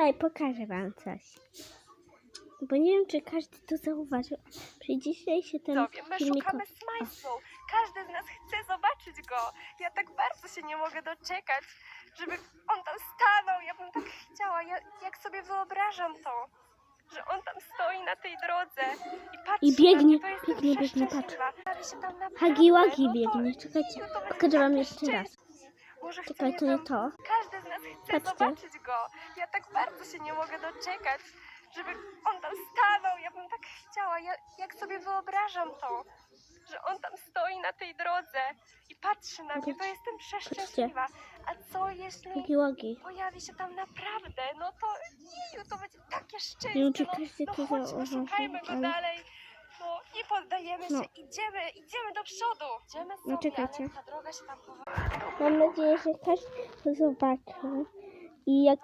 Hej, pokażę wam coś. Bo nie wiem, czy każdy to zauważył. Przy dzisiaj się ten Widzowie, my filmik... szukamy Smajsu. Każdy z nas chce zobaczyć go. Ja tak bardzo się nie mogę doczekać, żeby on tam stanął. Ja bym tak chciała. Ja, jak sobie wyobrażam to, że on tam stoi na tej drodze i patrzy I biegnie, na mnie, biegnie, biegnie, naprawdę, Hagiłagi biegnie. Czekajcie, no będzie pokażę wam takie jeszcze raz. Może chce Czekaj, to nie tam- to. Każdy z nas chce Patrzcie. zobaczyć go. Ja tak bardzo się nie mogę doczekać, żeby on tam stanął. Ja bym tak chciała. Ja, jak sobie wyobrażam to, że on tam stoi na tej drodze i patrzy na mnie, to jestem przeszczęśliwa. A co jeśli pojawi się tam naprawdę? No to jeju, to będzie takie szczęście. Nie no, no chodźmy, szukajmy go ale- dalej. No, nie poddajemy No. się, idziemy, idziemy do przodu. Idziemy sobie, No, czekajcie. ale ta droga się tam powoli... Mam nadzieję, że każdy to zobaczył. I jak